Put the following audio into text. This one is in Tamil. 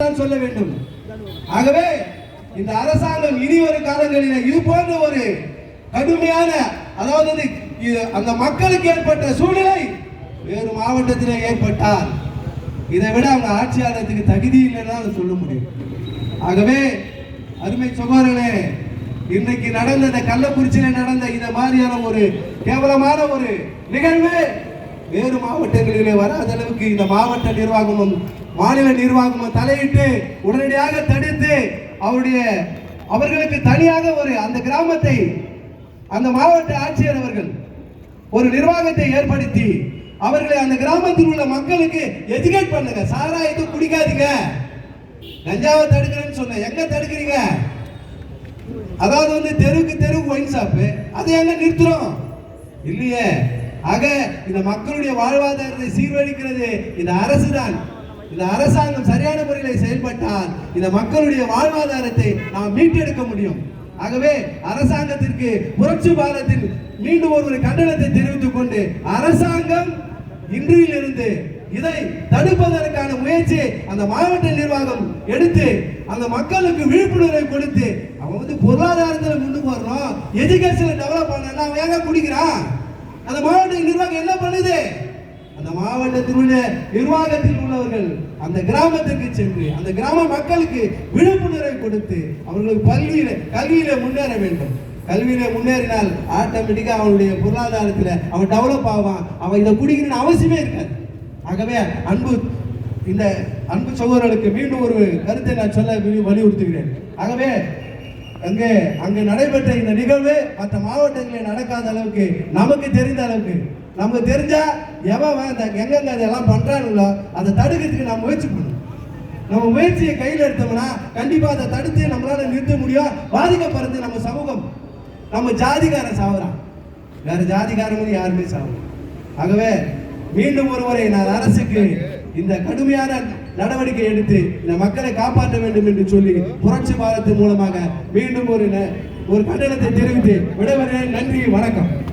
சொல்ல வேண்டும். ஆகவே இந்த அரசாங்கம் இனி ஒரு காலங்களில் இது போன்ற ஒரு கடுமையான அதாவது வந்து இது அந்த மக்களுக்கு ஏற்பட்ட சூழ்நிலை வேறு மாவட்டத்திலே ஏற்பட்டால் இதை விட அவங்க ஆட்சியாளத்துக்கு தகுதி இல்லைன்னு சொல்ல முடியும். ஆகவே அருமை சகோதரர்களே இன்னைக்கு நடந்த இந்த கள்ளக்குறிச்சியில நடந்த இந்த மாதிரியான ஒரு கேவலமான ஒரு நிகழ்வு வேறு மாவட்டங்களிலே வராத அளவுக்கு இந்த மாவட்ட நிர்வாகமும் மாநில நிர்வாகமும் தலையிட்டு உடனடியாக தடுத்து அவருடைய அவர்களுக்கு தனியாக ஒரு அந்த கிராமத்தை அந்த மாவட்ட ஆட்சியர் அவர்கள் ஒரு நிர்வாகத்தை ஏற்படுத்தி அவர்களை அந்த கிராமத்தில் உள்ள மக்களுக்கு எஜுகேட் பண்ணுங்க. சாராயத்தை குடிக்காதீங்க. கஞ்சாவை தடுக்கிறேன்னு சொன்னேன் எங்க தடுக்கிறீங்க? அதாவது வந்து தெருவுக்கு தெருவுக்கு ஒயின் ஷாப்பு அதை எங்க நிறுத்துறோம்? இல்லையே. ஆக இந்த மக்களுடைய வாழ்வாதாரத்தை சீர்வழிக்கிறது இந்த அரசு தான் இந்த அரசாங்கம் சரியான முறையில் செயல்பட்டால் இந்த மக்களுடைய வாழ்வாதாரத்தை நாம் மீட்டெடுக்க முடியும். ஆகவே அரசாங்கத்திற்கு புரட்சி பாரத்தில் மீண்டும் ஒரு கண்டனத்தை தெரிவித்துக் கொண்டு அரசாங்கம் இன்றிலிருந்து இதை தடுப்பதற்கான முயற்சி அந்த மாவட்ட நிர்வாகம் எடுத்து அந்த மக்களுக்கு விழிப்புணர்வை கொடுத்து அவன் வந்து பொருளாதாரத்தில் முன்னுக்கு வரணும். எஜுகேஷனை டெவலப் பண்ணா அவன் ஏங்க குடிக்கிறான்? அந்த மாவட்ட நிர்வாகம் என்ன பண்ணுது? அந்த மாவட்டத்தில் உள்ள நிர்வாகத்தில் உள்ளவர்கள் அந்த கிராமத்துக்கு சென்று அந்த கிராம மக்களுக்கு விழிப்புணர்வை கொடுத்து அவர்களுக்கு பல்வியில கல்வியில முன்னேற வேண்டும். கல்வியில முன்னேறினால் ஆட்டோமேட்டிக்கா அவனுடைய பொருளாதாரத்துல அவன் டெவலப் ஆவான். அவன் இதை குடிக்கணும்னு அவசியமே இருக்காது. ஆகவே அன்பு இந்த அன்பு சகோதரர்களுக்கு மீண்டும் ஒரு கருத்தை நான் சொல்ல வலியுறுத்துகிறேன். ஆகவே அங்கே அங்கு நடைபெற்ற இந்த நிகழ்வு மற்ற மாவட்டங்களில் நடக்காத அளவுக்கு நமக்கு தெரிந்த அளவுக்கு. நமக்கு தெரிஞ்சா எவன் இந்த எங்கெங்க அதெல்லாம் பண்ணுறானுங்களோ அதை தடுக்கிறதுக்கு நாம் முயற்சி பண்ணணும். நம்ம முயற்சியை கையில் எடுத்தோம்னா கண்டிப்பா அதை தடுத்து நம்மளால நிறுத்த முடியும். பாதிக்கப்படுறது நம்ம சமூகம். நம்ம ஜாதிகாரன் சாவுறான். வேற ஜாதிகாரங்களும் யாருமே சாவல. ஆகவே மீண்டும் ஒருவரை நான் அரசுக்கு இந்த கடுமையான நடவடிக்கை எடுத்து இந்த மக்களை காப்பாற்ற வேண்டும் என்று சொல்லி புரட்சி பாரத்தின் மூலமாக மீண்டும் ஒரு ந- ஒரு கண்டனத்தை தெரிவித்து விடைபெறுகிறேன். நன்றி வணக்கம்.